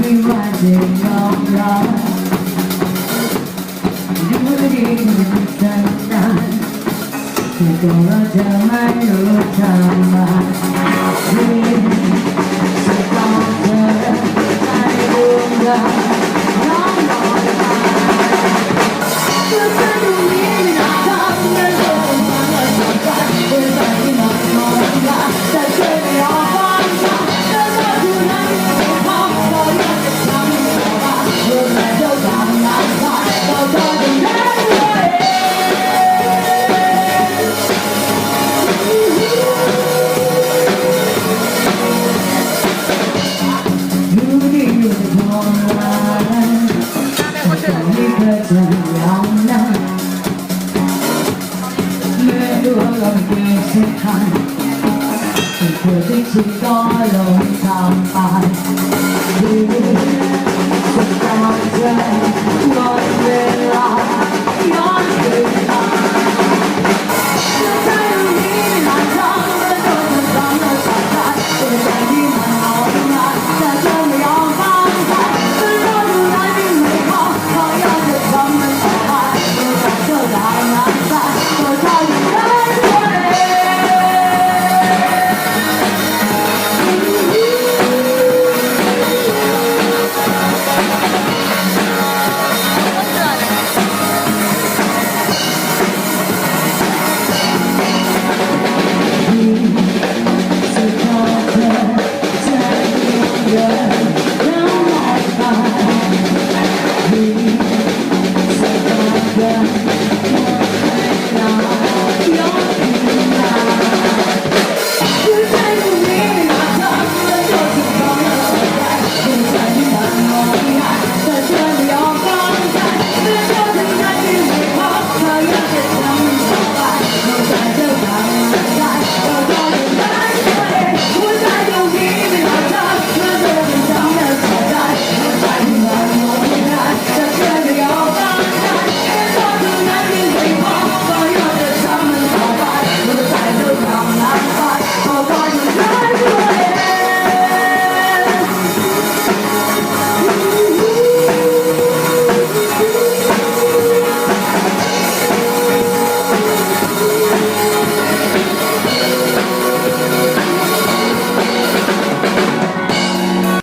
ไม่ว่าจะยอมรับอยู่ดีมันจะนานแต่ตัวเราจะไม่รู้ทำไมจะต้องเจอใจดวดางนอนตาย ฉันก็ลงทำไป